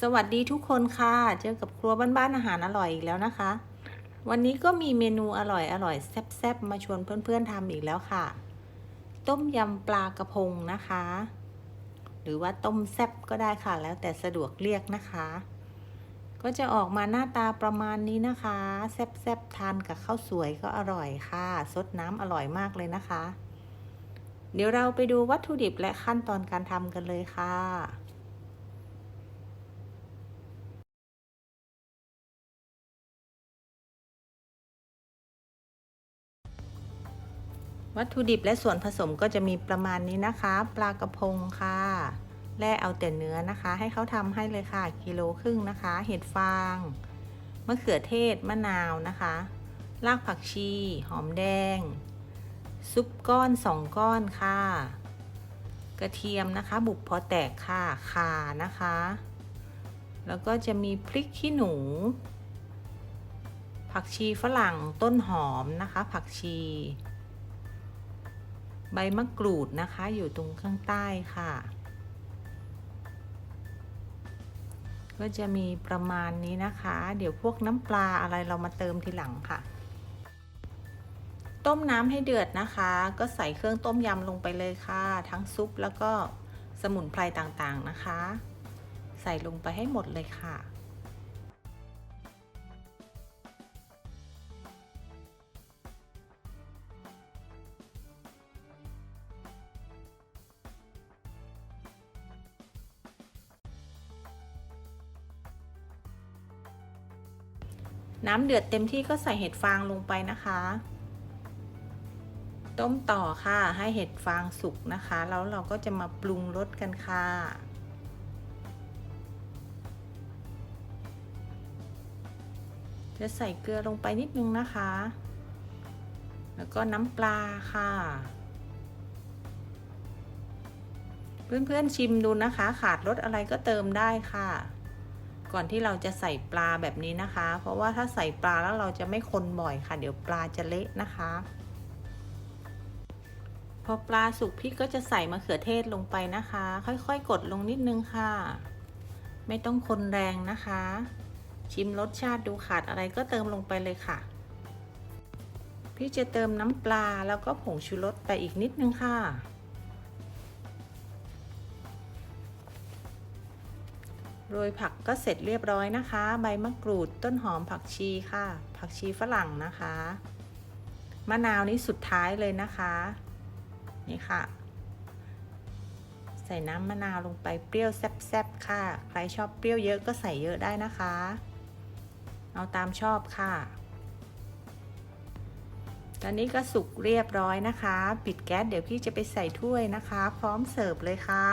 สวัสดีทุกคนค่ะ เจอกับครัวบ้านๆอาหารอร่อยอีกแล้วนะคะ วันนี้ก็มีเมนูอร่อยอร่อยแซ่บๆมาชวนเพื่อนๆทำอีกแล้วค่ะ ต้มยำปลากระพงนะคะ หรือว่าต้มแซ่บก็ได้ค่ะ แล้วแต่สะดวกเรียกนะคะ ก็จะออกมาหน้าตาประมาณนี้นะคะ แซ่บๆทานกับข้าวสวยก็อร่อยค่ะซดน้ำอร่อยมากเลยนะคะ เดี๋ยวเราไปดูวัตถุดิบและขั้นตอนการทำกันเลยค่ะ วัตถุดิบและส่วนผสมก็จะมีประมาณนี้นะคะ ปลากระพงค่ะแล่เอาแต่เนื้อนะคะ ให้เขาทำให้เลยค่ะ กิโลครึ่งนะคะ เห็ดฟางมะเขือเทศมะนาวนะคะ รากผักชี หอมแดง ซุปก้อนสองก้อนค่ะ กระเทียมนะคะ บุบพอแตกค่ะข่านะคะ แล้วก็จะมีพริกขี้หนู ผักชีฝรั่งต้นหอมนะคะ ผักชี ใบมะกรูดนะคะอยู่ตรงข้างใต้ค่ะ ก็จะมีประมาณนี้นะคะ เดี๋ยวพวกน้ำปลาอะไรเรามาเติมทีหลังค่ะ ต้มน้ำให้เดือดนะคะ ก็ใส่เครื่องต้มยำลงไปเลยค่ะ ทั้งซุปแล้วก็สมุนไพรต่างๆนะคะ ใส่ลงไปให้หมดเลยค่ะ น้ำเดือดเต็มที่ก็ใส่เห็ดฟางลงไปนะคะ ต้มต่อค่ะให้เห็ดฟางสุกนะคะ แล้วเราก็จะมาปรุงรสกันค่ะจะใส่เกลือลงไปนิดนึงนะคะ แล้วก็น้ำปลาค่ะ เพื่อนๆชิมดูนะคะ ขาดรสอะไรก็เติมได้ค่ะ ก่อนที่เราจะใส่ปลาแบบนี้นะคะ เพราะว่าถ้าใส่ปลาแล้วเราจะไม่คนบ่อยค่ะ เดี๋ยวปลาจะเละนะคะ พอปลาสุกพี่ก็จะใส่มะเขือเทศลงไปนะคะ ค่อยๆ กดลงนิดนึงค่ะ ไม่ต้องคนแรงนะคะ ชิมรสชาติดูขาดอะไรก็เติมลงไปเลยค่ะ พี่จะเติมน้ำปลาแล้วก็ผงชูรสไปอีกนิดนึงค่ะ โรยผักก็เสร็จเรียบร้อยนะคะ ใบมะกรูดต้นหอมผักชีค่ะ ผักชีฝรั่งนะคะ มะนาวนี้สุดท้ายเลยนะคะ นี่ค่ะ ใส่น้ำมะนาวลงไปเปรี้ยวแซ่บๆค่ะ ใครชอบเปรี้ยวเยอะก็ใส่เยอะได้นะคะ เอาตามชอบค่ะตอนนี้ก็สุกเรียบร้อยนะคะ ปิดแก๊สเดี๋ยวพี่จะไปใส่ถ้วยนะคะ พร้อมเสิร์ฟเลยค่ะ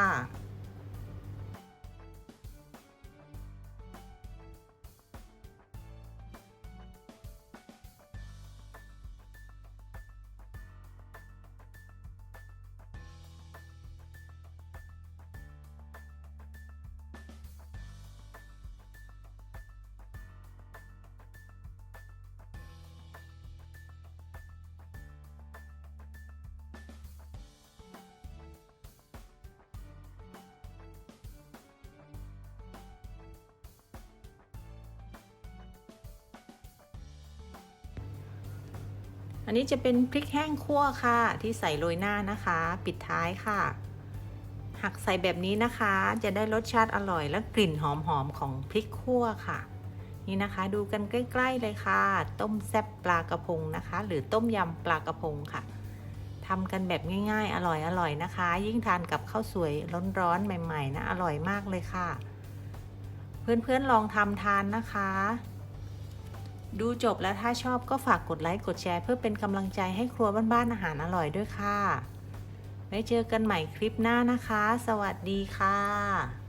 อันนี้จะเป็นพริกแห้งคั่วค่ะ ที่ใส่โรยหน้านะคะ ปิดท้ายค่ะ หักใส่แบบนี้นะคะ จะได้รสชาติอร่อยและกลิ่นหอมๆของพริกคั่วค่ะ นี่นะคะดูกันใกล้ ๆเลยค่ะ ต้มแซ่บปลากระพงนะคะ หรือต้มยำปลากระพงค่ะทำกันแบบง่าย ๆ อร่อยๆนะคะ ยิ่งทานกับข้าวสวยร้อนๆใหม่ ๆ นะอร่อยมากเลยค่ะ เพื่อนๆลองทำทานนะคะ ดูจบแล้วถ้าชอบก็ฝากกดไลค์กดแชร์เพื่อเป็นกำลังใจให้ครัวบ้านๆอาหารอร่อยด้วยค่ะไว้เจอกันใหม่คลิปหน้านะคะ สวัสดีค่ะ